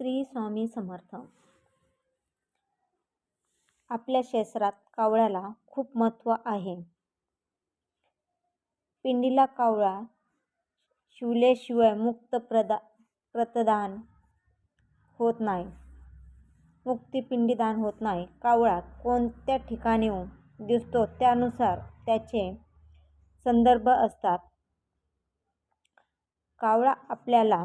श्री स्वामी समर्थ. आपल्या क्षेत्रात कावळ्याला खूप महत्त्व आहे. पिंडीला कावळा शिवल्याशिवाय मुक्त प्रदा प्रतदान होत नाही. मुक्तिपिंडीदान होत नाही. कावळा कोणत्या ठिकाणी दिसतो त्यानुसार त्याचे संदर्भ असतात. कावळा आपल्याला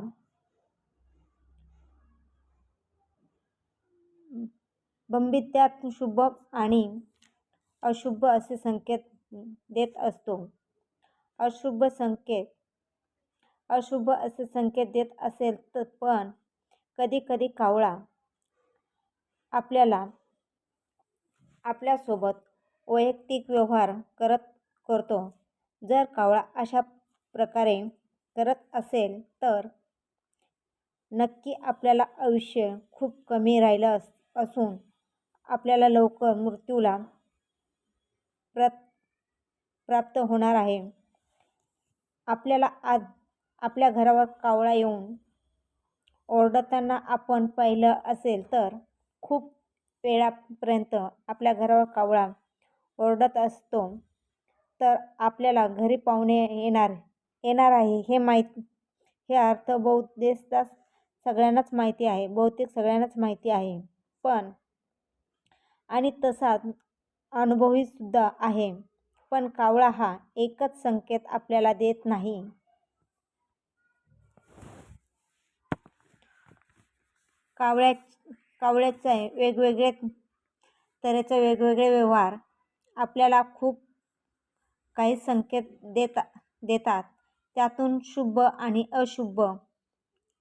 भविष्यात शुभ आणि अशुभ असे संकेत देत असतो. अशुभ संकेत अशुभ असे संकेत देत असेल तर पण कधीकधी कावळा आपल्याला आपल्यासोबत वैयक्तिक व्यवहार करत करतो. जर कावळा अशा प्रकारे करत असेल तर नक्की आपल्याला आयुष्य खूप कमी राहिलं अस असून आपल्याला लवकर मृत्यूला प्र प्राप्त होणार आहे. आपल्याला आज आपल्या घरावर कावळा येऊन ओरडताना आपण पाहिलं असेल तर खूप वेळापर्यंत आपल्या घरावर कावळा ओरडत असतो तर आपल्याला घरी पाहुणे येणार येणार आहे हे माहीत हे अर्थ बहुतेकदा सगळ्यांनाच माहिती आहे बहुतेक सगळ्यांनाच माहिती आहे. पण आणि तसाच अनुभवीसुद्धा आहे. पण कावळा हा एकच संकेत आपल्याला देत नाही. कावळ्या कावळ्याचे वेगवेगळे तऱ्हेचे वेगवेगळे व्यवहार आपल्याला खूप काही संकेत देता देतात. त्यातून शुभ आणि अशुभ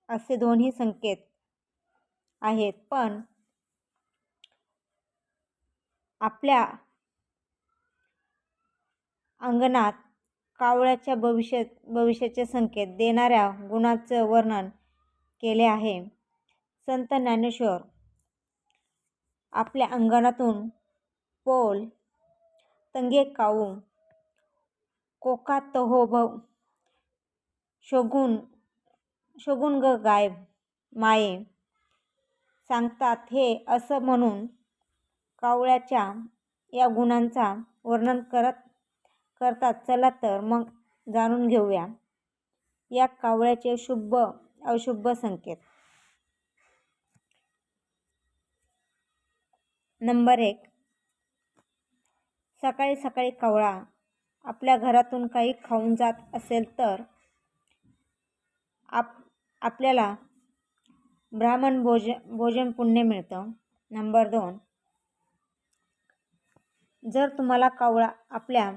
असे दोन्ही संकेत आहेत. पण आपल्या अंगणात कावळ्याच्या भविष्य भविष्याचे संकेत देणाऱ्या गुणाचं वर्णन केले आहे. संत ज्ञानेश्वर आपल्या अंगणातून पोल तंगे काऊ कोका तहो भव शोगुन शोगुन ग गायब माये सांगतात हे असं म्हणून कावळ्याच्या या गुणांचा वर्णन करत करतात. चला तर मग जाणून घेऊया या कावळ्याचे शुभ अशुभ संकेत. नंबर एक. सकाळी सकाळी कावळा आपल्या घरातून काही खाऊन जात असेल तर आप आपल्याला ब्राह्मण भोज भोजन पुण्य मिळतं. नंबर दोन. जर तुम्हाला कावळा आपल्या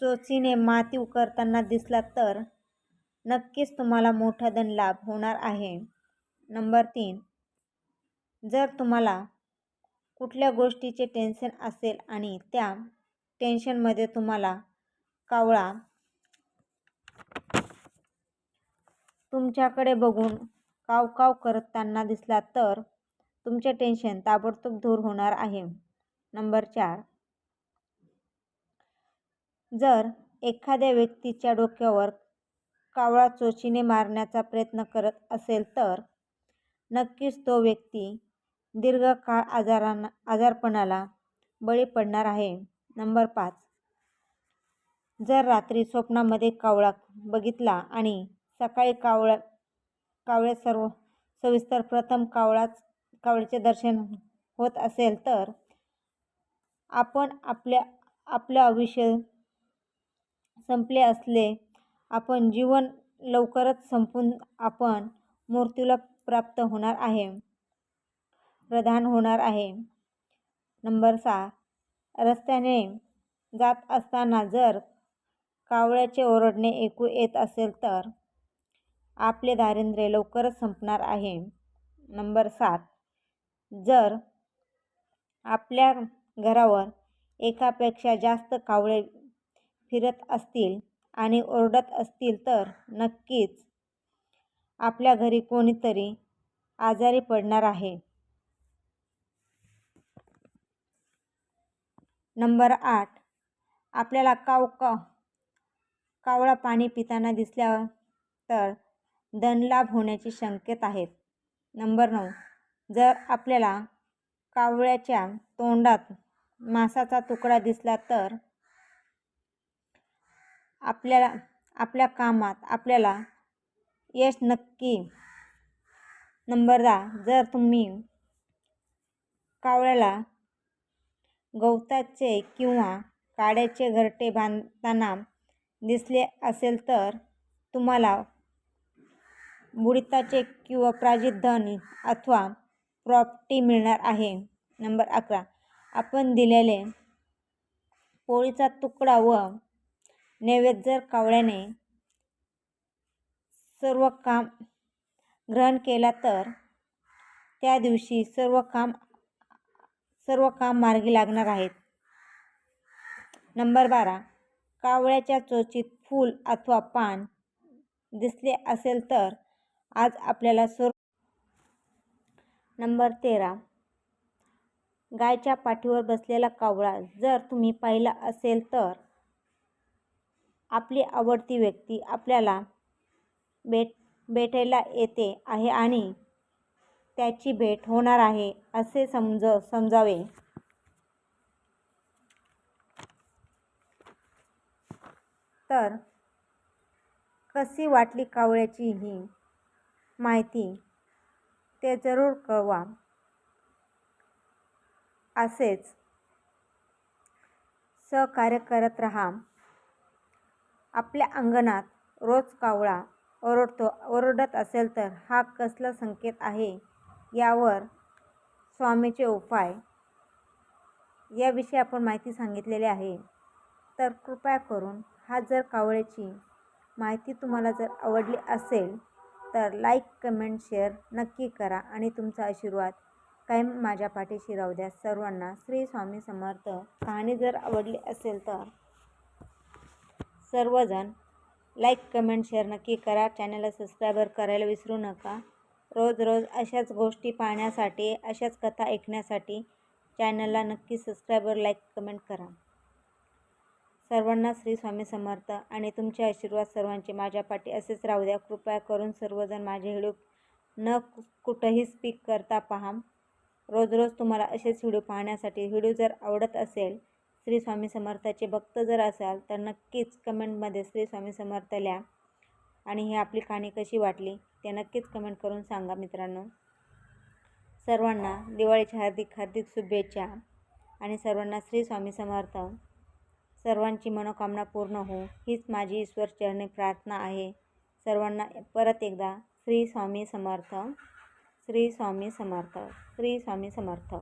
चोचीने माती उकरताना दिसला तर नक्कीच तुम्हाला मोठा धन लाभ होणार आहे. नंबर तीन जर तुम्हाला कुठल्या गोष्टीचे टेन्शन असेल आणि त्या टेन्शनमध्ये तुम्हाला कावळा तुमच्याकडे बघून काव काव करताना दिसला तर तुमचे टेन्शन ताबडतोब दूर होणार आहे. नंबर चार जर एखाद्या व्यक्तीच्या डोक्यावर कावळा चोचीने मारण्याचा प्रयत्न करत असेल तर नक्कीच तो व्यक्ती दीर्घकाळ आजारांना आजारपणाला बळी पडणार आहे. नंबर पाच. जर रात्री स्वप्नामध्ये कावळा बघितला आणि सकाळी कावळा कावळे सर्व सविस्तर प्रथम कावळाच कावळ्याचे दर्शन होत असेल तर आपण आपल्या आपलं आयुष्य संपले असले आपण जीवन लवकरच संपून आपण मृत्यूला प्राप्त होणार आहे. प्रधान होणार आहे. नंबर सहा. रस्त्याने जात असताना जर कावळ्याचे ओरडणे ऐकू येत असेल तर आपले दारिद्र्य लवकरच संपणार आहे. नंबर सात. जर आपल्या घरावर एकापेक्षा जास्त कावळे फिरत असतील आणि ओरडत असतील तर नक्कीच आपल्या घरी कोणीतरी आजारी पडणार आहे. नंबर आठ. आपल्याला काव का कावळा पाणी पिताना दिसल्या तर धनलाभ होण्याचे संकेत आहेत. नंबर नऊ. जर आपल्याला कावळ्याच्या तोंडात मांसाचा तुकडा दिसला तर आपल्याला आपल्या कामात आपल्याला यश नक्की नंबरदा जर तुम्ही कावळ्याला गवताचे किंवा काड्याचे घरटे बांधताना दिसले असेल तर तुम्हाला बुडिताचे किंवा प्राजित धन अथवा प्रॉपर्टी मिळणार आहे. नंबर अकरा. आपण दिलेले पोळीचा तुकडा व नैवेद्य जर कावळ्याने सर्व काम ग्रहण केला तर त्या दिवशी सर्व काम सर्व काम मार्गी लागणार आहेत. नंबर बारा. कावळ्याच्या चोचीत फूल अथवा पान दिसले असेल तर आज आपल्याला सर्व नंबर तेरा. गायच्या पाठीवर बसलेला कावळा जर तुम्ही पाहिला असेल तर आपली आवडती व्यक्ती आपल्याला भेट भेटायला येते आहे आणि त्याची भेट होणार आहे असे समज समजावे. तर कशी वाटली कावळ्याची ही माहिती ते जरूर कळवा. असेच सहकार्य करत राहा. आपल्या अंगणात रोज कावळा ओरडतो ओरडत असेल तर हा कसला संकेत आहे? यावर स्वामीचे उपाय. याविषयी आपण माहिती सांगितलेली आहे. तर कृपया करून हा जर कावळ्याची माहिती तुम्हाला जर आवडली असेल तर लाईक कमेंट शेअर नक्की करा आणि तुमचा आशीर्वाद कायम माझ्या पाठीशी राहू द्या. सर्वांना श्री स्वामी समर्थ. कहाणी जर आवडली असेल तर सर्वजण लाईक कमेंट शेअर नक्की करा. चॅनलला सबस्क्रायबर करायला विसरू नका. रोज रोज अशाच गोष्टी पाहण्यासाठी अशाच कथा ऐकण्यासाठी चॅनलला नक्की सबस्क्रायबर लाईक कमेंट करा. सर्वांना श्री स्वामी समर्थ आणि तुमचे आशीर्वाद सर्वांचे माझ्या पाठी असेच राहू द्या. कृपया करून सर्वजण माझे व्हिडिओ न कुठंही स्पीक करता पहा. रोज रोज तुम्हाला असेच व्हिडिओ पाहण्यासाठी व्हिडिओ जर आवडत असेल श्री स्वामी समर्थाचे भक्त जर असाल तर नक्कीच कमेंटमध्ये श्री स्वामी समर्थ लिहा. आणि ही आपली कहाणी कशी वाटली ते नक्कीच कमेंट करून सांगा मित्रांनो. सर्वांना दिवाळीच्या हार्दिक हार्दिक शुभेच्छा. आणि सर्वांना श्री स्वामी समर्थ. सर्वांची मनोकामना पूर्ण हो हीच माझी ईश्वर चरणी प्रार्थना आहे. सर्वांना परत एकदा श्री स्वामी समर्थ. श्री स्वामी समर्थ. श्री स्वामी समर्थ.